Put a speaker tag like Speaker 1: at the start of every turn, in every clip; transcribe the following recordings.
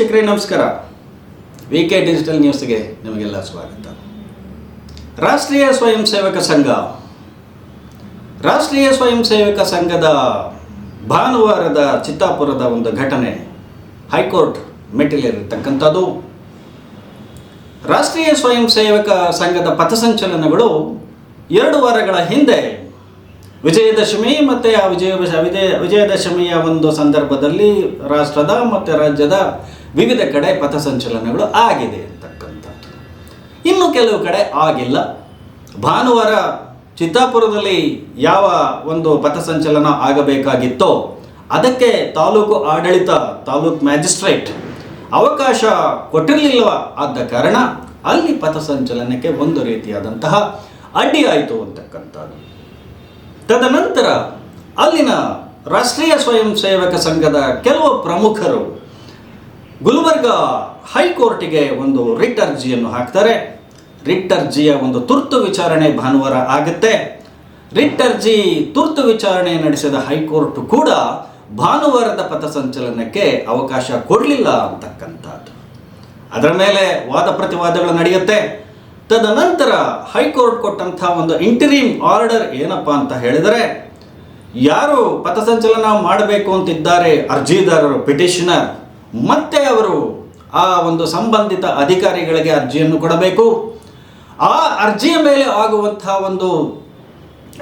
Speaker 1: ವೀಕ್ಷಕರೇ, ನಮಸ್ಕಾರ. V K digital ನ್ಯೂಸ್ಗೆ ನಿಮಗೆಲ್ಲ ಸ್ವಾಗತ. ರಾಷ್ಟ್ರೀಯ ಸ್ವಯಂ ಸೇವಕ ಸಂಘ. ರಾಷ್ಟ್ರೀಯ ಸ್ವಯಂ ಸೇವಕ ಸಂಘದ ಭಾನುವಾರದ ಚಿತ್ತಾಪುರದ ಒಂದು ಘಟನೆ ಹೈಕೋರ್ಟ್ ಮೆಟ್ಟಿಲೇರಿರ್ತಕ್ಕಂಥದ್ದು. ರಾಷ್ಟ್ರೀಯ ಸ್ವಯಂ ಸೇವಕ ಸಂಘದ ಪಥಸಂಚಲನಗಳು ಎರಡು ವಾರಗಳ ಹಿಂದೆ ವಿಜಯದಶಮಿ ಮತ್ತು ಆ ವಿಜಯ ವಿಜಯ ವಿಜಯದಶಮಿಯ ಒಂದು ಸಂದರ್ಭದಲ್ಲಿ ರಾಷ್ಟ್ರದ ಮತ್ತು ರಾಜ್ಯದ ವಿವಿಧ ಕಡೆ ಪಥಸಂಚಲನಗಳು ಆಗಿದೆ ಅಂತಕ್ಕಂಥದ್ದು. ಇನ್ನು ಕೆಲವು ಕಡೆ ಆಗಿಲ್ಲ. ಭಾನುವಾರ ಚಿತ್ತಾಪುರದಲ್ಲಿ ಯಾವ ಒಂದು ಪಥಸಂಚಲನ ಆಗಬೇಕಾಗಿತ್ತೋ ಅದಕ್ಕೆ ತಾಲೂಕು ಆಡಳಿತ, ತಾಲೂಕು ಮ್ಯಾಜಿಸ್ಟ್ರೇಟ್ ಅವಕಾಶ ಕೊಟ್ಟಿರಲಿಲ್ಲ ಆದ ಕಾರಣ ಅಲ್ಲಿ ಪಥಸಂಚಲನಕ್ಕೆ ಒಂದು ರೀತಿಯಾದಂತಹ ಅಡ್ಡಿ ಆಯಿತು ಅಂತಕ್ಕಂಥದ್ದು. ತದನಂತರ ಅಲ್ಲಿನ ರಾಷ್ಟ್ರೀಯ ಸ್ವಯಂ ಸೇವಕ ಸಂಘದ ಕೆಲವು ಪ್ರಮುಖರು ಗುಲ್ಬರ್ಗ ಹೈಕೋರ್ಟಿಗೆ ಒಂದು ರಿಟ್ ಅರ್ಜಿಯನ್ನು ಹಾಕ್ತಾರೆ. ರಿಟ್ ಅರ್ಜಿಯ ಒಂದು ತುರ್ತು ವಿಚಾರಣೆ ಭಾನುವಾರ ಆಗುತ್ತೆ. ರಿಟ್ ಅರ್ಜಿ ತುರ್ತು ವಿಚಾರಣೆ ನಡೆಸಿದ ಹೈಕೋರ್ಟ್ ಕೂಡ ಭಾನುವಾರದ ಪಥಸಂಚಲನಕ್ಕೆ ಅವಕಾಶ ಕೊಡಲಿಲ್ಲ ಅಂತಕ್ಕಂಥದ್ದು. ಅದರ ಮೇಲೆ ವಾದ ಪ್ರತಿವಾದಗಳು ನಡೆಯುತ್ತೆ. ತದನಂತರ ಹೈಕೋರ್ಟ್ ಕೊಟ್ಟಂಥ ಒಂದು ಇಂಟರೀಮ್ ಆರ್ಡರ್ ಏನಪ್ಪ ಅಂತ ಹೇಳಿದರೆ, ಯಾರು ಪಥಸಂಚಲನ ಮಾಡಬೇಕು ಅಂತಿದ್ದಾರೆ ಅರ್ಜಿದಾರರು ಪಿಟಿಷನರ್ ಮತ್ತೆ ಅವರು ಆ ಒಂದು ಸಂಬಂಧಿತ ಅಧಿಕಾರಿಗಳಿಗೆ ಅರ್ಜಿಯನ್ನು ಕೊಡಬೇಕು. ಆ ಅರ್ಜಿಯ ಮೇಲೆ ಆಗುವಂತಹ ಒಂದು,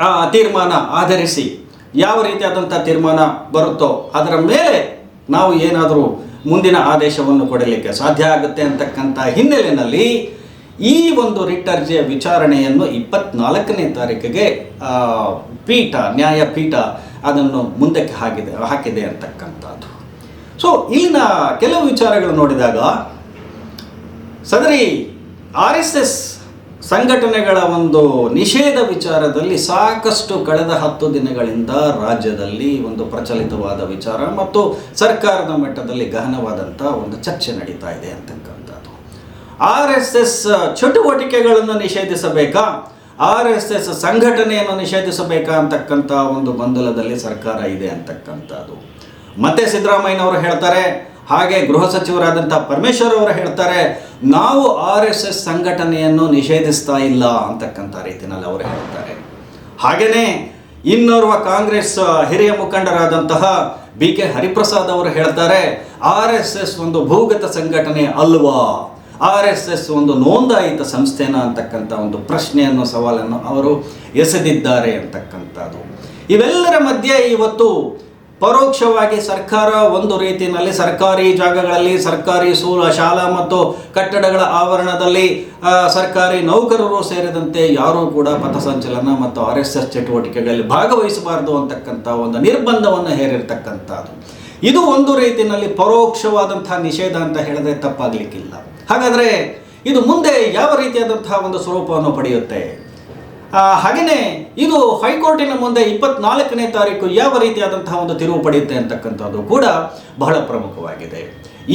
Speaker 1: ಆ, ತೀರ್ಮಾನ ಆಧರಿಸಿ ಯಾವ ರೀತಿಯಾದಂಥ ತೀರ್ಮಾನ ಬರುತ್ತೋ ಅದರ ಮೇಲೆ ನಾವು ಏನಾದರೂ ಮುಂದಿನ ಆದೇಶವನ್ನು ಕೊಡಲಿಕ್ಕೆ ಸಾಧ್ಯ ಆಗುತ್ತೆ ಅಂತಕ್ಕಂಥ ಹಿನ್ನೆಲೆಯಲ್ಲಿ ಈ ಒಂದು ರಿಟ್ ಅರ್ಜಿಯ ವಿಚಾರಣೆಯನ್ನು ಇಪ್ಪತ್ನಾಲ್ಕನೇ ತಾರೀಕಿಗೆ ಪೀಠ, ನ್ಯಾಯಪೀಠ ಅದನ್ನು ಮುಂದಕ್ಕೆ ಹಾಕಿದೆ ಹಾಕಿದೆ ಅಂತಕ್ಕಂಥದ್ದು. ಸೊ ಇಲ್ಲಿನ ಕೆಲವು ವಿಚಾರಗಳು ನೋಡಿದಾಗ, ಸದರಿ ಆರ್ ಎಸ್ ಎಸ್ ಸಂಘಟನೆಗಳ ಒಂದು ನಿಷೇಧ ವಿಚಾರದಲ್ಲಿ ಸಾಕಷ್ಟು ಕಳೆದ ಹತ್ತು ದಿನಗಳಿಂದ ರಾಜ್ಯದಲ್ಲಿ ಒಂದು ಪ್ರಚಲಿತವಾದ ವಿಚಾರ ಮತ್ತು ಸರ್ಕಾರದ ಮಟ್ಟದಲ್ಲಿ ಗಹನವಾದಂಥ ಒಂದು ಚರ್ಚೆ ನಡೀತಾ ಇದೆ ಅಂತಕ್ಕಂಥದ್ದು. ಆರ್ ಎಸ್ ಎಸ್ ಚಟುವಟಿಕೆಗಳನ್ನು ನಿಷೇಧಿಸಬೇಕಾ? ಆರ್ ಎಸ್ ಎಸ್ ಸಂಘಟನೆಯನ್ನು ನಿಷೇಧಿಸಬೇಕಾ ಅಂತಕ್ಕಂಥ ಒಂದು ಗೊಂದಲದಲ್ಲಿ ಸರ್ಕಾರ ಇದೆ ಅಂತಕ್ಕಂಥದ್ದು. ಮತ್ತೆ ಸಿದ್ದರಾಮಯ್ಯನವರು ಹೇಳ್ತಾರೆ, ಹಾಗೆ ಗೃಹ ಸಚಿವರಾದಂಥ ಪರಮೇಶ್ವರ್ ಅವರು ಹೇಳ್ತಾರೆ, ನಾವು ಆರ್ ಎಸ್ ಎಸ್ ಸಂಘಟನೆಯನ್ನು ನಿಷೇಧಿಸ್ತಾ ಇಲ್ಲ ಅಂತಕ್ಕಂಥ ರೀತಿಯಲ್ಲಿ ಅವರು ಹೇಳ್ತಾರೆ. ಹಾಗೆಯೇ ಇನ್ನೋರ್ವ ಕಾಂಗ್ರೆಸ್ ಹಿರಿಯ ಮುಖಂಡರಾದಂತಹ ಬಿ ಕೆ ಹರಿಪ್ರಸಾದ್ ಅವರು ಹೇಳ್ತಾರೆ, ಆರ್ ಎಸ್ ಎಸ್ ಒಂದು ಭೂಗತ ಸಂಘಟನೆ ಅಲ್ವಾ? ಆರ್ ಎಸ್ ಎಸ್ ಒಂದು ನೋಂದಾಯಿತ ಸಂಸ್ಥೆನ ಅಂತಕ್ಕಂಥ ಒಂದು ಪ್ರಶ್ನೆಯನ್ನು, ಸವಾಲನ್ನು ಅವರು ಎಸೆದಿದ್ದಾರೆ ಅಂತಕ್ಕಂಥದ್ದು. ಇವೆಲ್ಲರ ಮಧ್ಯೆ ಇವತ್ತು ಪರೋಕ್ಷವಾಗಿ ಸರ್ಕಾರ ಒಂದು ರೀತಿಯಲ್ಲಿ ಸರ್ಕಾರಿ ಜಾಗಗಳಲ್ಲಿ ಸರ್ಕಾರಿ ಸೂಲ ಶಾಲಾ ಮತ್ತು ಕಟ್ಟಡಗಳ ಆವರಣದಲ್ಲಿ ಸರ್ಕಾರಿ ನೌಕರರು ಸೇರಿದಂತೆ ಯಾರೂ ಕೂಡ ಪಥಸಂಚಲನ ಮತ್ತು ಆರ್ ಎಸ್ ಎಸ್ ಚಟುವಟಿಕೆಗಳಲ್ಲಿ ಭಾಗವಹಿಸಬಾರದು ಅಂತಕ್ಕಂಥ ಒಂದು ನಿರ್ಬಂಧವನ್ನು ಹೇರಿರ್ತಕ್ಕಂಥದ್ದು. ಇದು ಒಂದು ರೀತಿಯಲ್ಲಿ ಪರೋಕ್ಷವಾದಂತಹ ನಿಷೇಧ ಅಂತ ಹೇಳಿದ್ರೆ ತಪ್ಪಾಗಲಿಕ್ಕಿಲ್ಲ. ಹಾಗಾದರೆ ಇದು ಮುಂದೆ ಯಾವ ರೀತಿಯಾದಂತಹ ಒಂದು ಸ್ವರೂಪವನ್ನು ಪಡೆಯುತ್ತೆ? ಹಾಗೆಯೇ ಇದು ಹೈಕೋರ್ಟಿನ ಮುಂದೆ ಇಪ್ಪತ್ನಾಲ್ಕನೇ ತಾರೀಕು ಯಾವ ರೀತಿಯಾದಂತಹ ಒಂದು ತಿರುವು ಪಡೆಯುತ್ತೆ ಅಂತಕ್ಕಂಥದ್ದು ಕೂಡ ಬಹಳ ಪ್ರಮುಖವಾಗಿದೆ.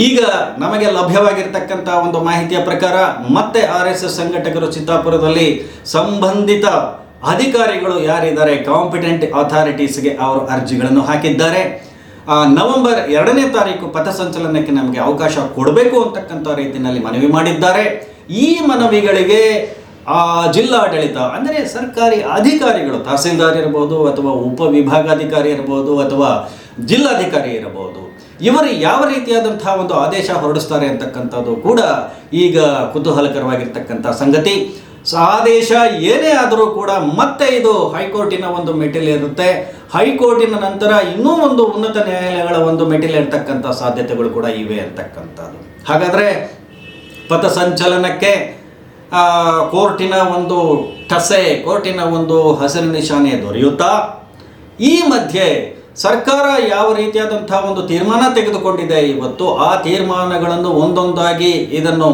Speaker 1: ಈಗ ನಮಗೆ ಲಭ್ಯವಾಗಿರ್ತಕ್ಕಂಥ ಒಂದು ಮಾಹಿತಿಯ ಪ್ರಕಾರ ಮತ್ತೆ ಆರ್ ಎಸ್ ಎಸ್ ಸಂಘಟಕರು ಚಿತ್ತಾಪುರದಲ್ಲಿ ಸಂಬಂಧಿತ ಅಧಿಕಾರಿಗಳು ಯಾರಿದ್ದಾರೆ ಕಾಂಪಿಟೆಂಟ್ ಅಥಾರಿಟೀಸ್ಗೆ ಅವರು ಅರ್ಜಿಗಳನ್ನು ಹಾಕಿದ್ದಾರೆ. ನವೆಂಬರ್ ಎರಡನೇ ತಾರೀಕು ಪಥಸಂಚಲನಕ್ಕೆ ನಮಗೆ ಅವಕಾಶ ಕೊಡಬೇಕು ಅಂತಕ್ಕಂಥ ರೀತಿಯಲ್ಲಿ ಮನವಿ ಮಾಡಿದ್ದಾರೆ. ಈ ಮನವಿಗಳಿಗೆ ಆ ಜಿಲ್ಲಾಡಳಿತ, ಅಂದರೆ ಸರ್ಕಾರಿ ಅಧಿಕಾರಿಗಳು, ತಹಸೀಲ್ದಾರ್ ಇರ್ಬೋದು, ಅಥವಾ ಉಪವಿಭಾಗಾಧಿಕಾರಿ ಇರ್ಬೋದು, ಅಥವಾ ಜಿಲ್ಲಾಧಿಕಾರಿ ಇರಬಹುದು ಇವರು ಯಾವ ರೀತಿಯಾದಂತಹ ಒಂದು ಆದೇಶ ಹೊರಡಿಸ್ತಾರೆ ಅಂತಕ್ಕಂಥದ್ದು ಕೂಡ ಈಗ ಕುತೂಹಲಕರವಾಗಿರ್ತಕ್ಕಂಥ ಸಂಗತಿ. ಆದೇಶ ಏನೇ ಆದರೂ ಕೂಡ ಮತ್ತೆ ಇದು ಹೈಕೋರ್ಟಿನ ಒಂದು ಮೆಟ್ಟಿಲಿರುತ್ತೆ ಹೈಕೋರ್ಟಿನ ನಂತರ ಇನ್ನೂ ಒಂದು ಉನ್ನತ ನ್ಯಾಯಾಲಯಗಳ ಒಂದು ಮೆಟ್ಟಿಲಿರ್ತಕ್ಕಂಥ ಸಾಧ್ಯತೆಗಳು ಕೂಡ ಇವೆ ಅಂತಕ್ಕಂಥದ್ದು. ಹಾಗಾದರೆ ಪಥಸಂಚಲನಕ್ಕೆ ಕೋರ್ಟಿನ ಒಂದು ಟಸೆ ಕೋರ್ಟಿನ ಒಂದು ಹಸಿರು ನಿಶಾನೆ ದೊರೆಯುತ್ತಾ? ಈ ಮಧ್ಯೆ ಸರ್ಕಾರ ಯಾವ ರೀತಿಯಾದಂಥ ಒಂದು ತೀರ್ಮಾನ ತೆಗೆದುಕೊಂಡಿದೆ ಇವತ್ತು, ಆ ತೀರ್ಮಾನಗಳನ್ನು ಒಂದೊಂದಾಗಿ ಇದನ್ನು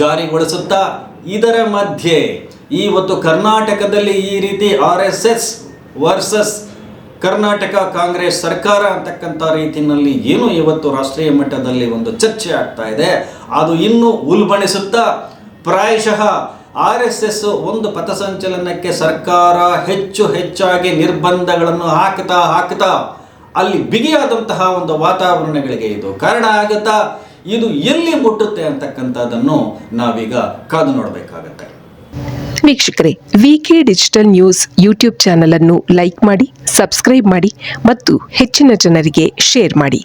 Speaker 1: ಜಾರಿಗೊಳಿಸುತ್ತಾ? ಇದರ ಮಧ್ಯೆ ಇವತ್ತು ಕರ್ನಾಟಕದಲ್ಲಿ ಈ ರೀತಿ R S S versus Karnataka Congress ಸರ್ಕಾರ ಅಂತಕ್ಕಂಥ ರೀತಿಯಲ್ಲಿ ಏನು ಇವತ್ತು ರಾಷ್ಟ್ರೀಯ ಮಟ್ಟದಲ್ಲಿ ಒಂದು ಚರ್ಚೆ ಆಗ್ತಾ ಇದೆ, ಅದು ಇನ್ನೂ ಉಲ್ಬಣಿಸುತ್ತಾ? ಪ್ರಾಯಶಃ ಆರ್ ಎಸ್ ಎಸ್ ಒಂದು ಪಥಸಂಚಲನಕ್ಕೆ ಸರ್ಕಾರ ಹೆಚ್ಚು ಹೆಚ್ಚಾಗಿ ನಿರ್ಬಂಧಗಳನ್ನು ಹಾಕ್ತಾ ಹಾಕ್ತಾ ಅಲ್ಲಿ ಬಿಗಿಯಾದಂತಹ ಒಂದು ವಾತಾವರಣಗಳಿಗೆ ಇದು ಕಾರಣ ಆಗುತ್ತಾ? ಇದು ಎಲ್ಲಿ ಮುಟ್ಟುತ್ತೆ ಅಂತಕ್ಕಂಥದ್ದನ್ನು ನಾವೀಗ ಕಾದು ನೋಡಬೇಕಾಗತ್ತೆ.
Speaker 2: ವೀಕ್ಷಕರೇ VK digital news YouTube channel ಅನ್ನು ಲೈಕ್ ಮಾಡಿ ಸಬ್ಸ್ಕ್ರೈಬ್ ಮಾಡಿ ಮತ್ತು ಹೆಚ್ಚಿನ ಜನರಿಗೆ ಶೇರ್ ಮಾಡಿ.